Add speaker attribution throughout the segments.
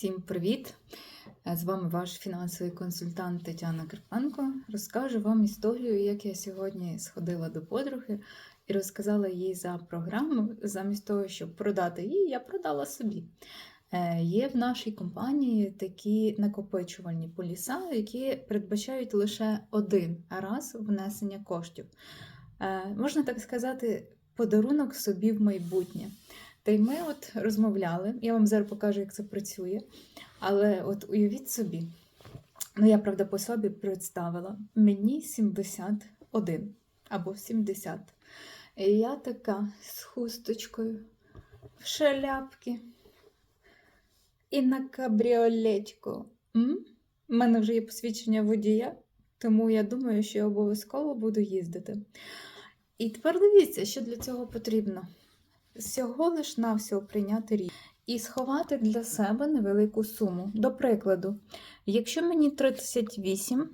Speaker 1: Всім привіт! Е, З вами ваш фінансовий консультант Тетяна Карпенко. Розкажу вам історію, як я сьогодні сходила до подруги і розказала їй за програму. Замість того, щоб продати її, я продала собі. Е, Є в нашій компанії такі накопичувальні поліса, які передбачають лише один раз внесення коштів. Е, Можна так сказати, подарунок собі в майбутнє. Та й ми от розмовляли. Я вам зараз покажу, як це працює. Але от уявіть собі, ну я правда по собі представила, мені 71 або 70. І я така з хусточкою, в шаляпки і на кабріолетьку. У мене вже є посвідчення водія, тому я думаю, що я обов'язково буду їздити. І тепер дивіться, що для цього потрібно. Всього лиш навсього прийняти рішення і сховати для себе невелику суму. До прикладу, якщо мені 38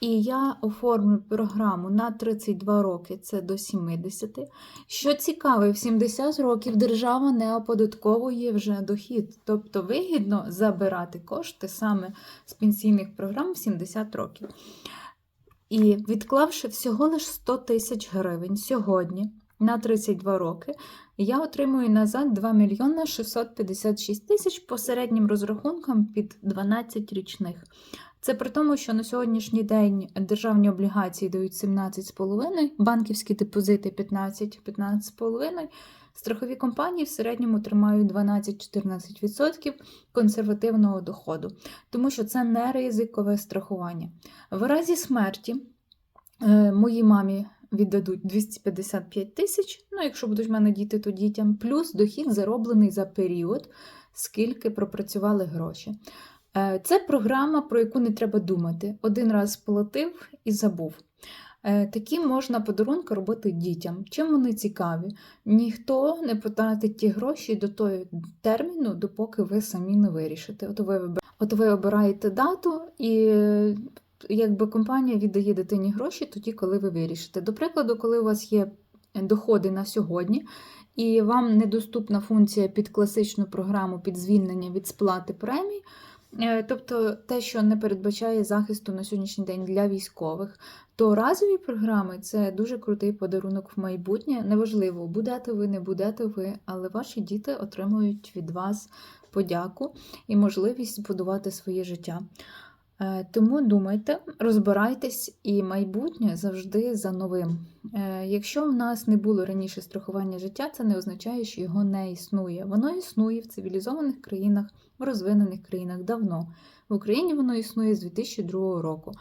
Speaker 1: і я оформлю програму на 32 роки, це до 70, що цікаве, в 70 років держава не оподатковує вже дохід, тобто вигідно забирати кошти саме з пенсійних програм в 70 років. І відклавши всього лиш 100 тисяч гривень сьогодні на 32 роки, я отримую назад 2 мільйони 656 тисяч по середнім розрахункам під 12 річних. Це при тому, що на сьогоднішній день державні облігації дають 17,5, банківські депозити 15, 15,5, страхові компанії в середньому тримають 12-14% консервативного доходу, тому що це не ризикове страхування. В разі смерті е, моїй мамі віддадуть 255 тисяч. Ну, якщо будуть в мене діти, то дітям, плюс дохід зароблений за період, скільки пропрацювали гроші. Е, Це програма, про яку не треба думати. Один раз сплатив і забув. Е, Такі можна подарунки робити дітям. Чим вони цікаві? Ніхто не потратить ті гроші до того терміну, допоки ви самі не вирішите. От ви, от ви обираєте дату і якби компанія віддає дитині гроші тоді, коли ви вирішите. До прикладу, коли у вас є доходи на сьогодні, і вам недоступна функція під класичну програму під звільнення від сплати премій, е, тобто те, що не передбачає захисту на сьогоднішній день для військових, то разові програми це дуже крутий подарунок в майбутнє. Неважливо, будете ви, не будете ви, але ваші діти отримують від вас подяку і можливість будувати своє життя. Е, Тому думайте, розбирайтесь, і майбутнє завжди за новим. Е, Якщо в нас не було раніше страхування життя, це не означає, що його не існує. Воно існує в цивілізованих країнах, в розвинених країнах давно. В Україні воно існує з 2002 року.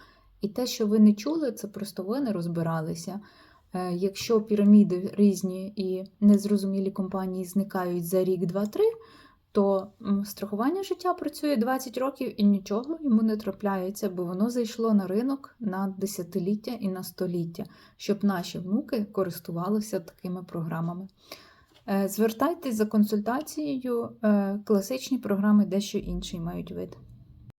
Speaker 1: І те, що ви не чули, це просто ви не розбиралися. Е, Якщо піраміди різні і незрозумілі компанії зникають за рік, два-три, то страхування життя працює 20 років і нічого йому не трапляється, бо воно зайшло на ринок на десятиліття і на століття, щоб наші внуки користувалися такими програмами. Е, Звертайтесь за консультацією, е, класичні програми дещо інший мають вид.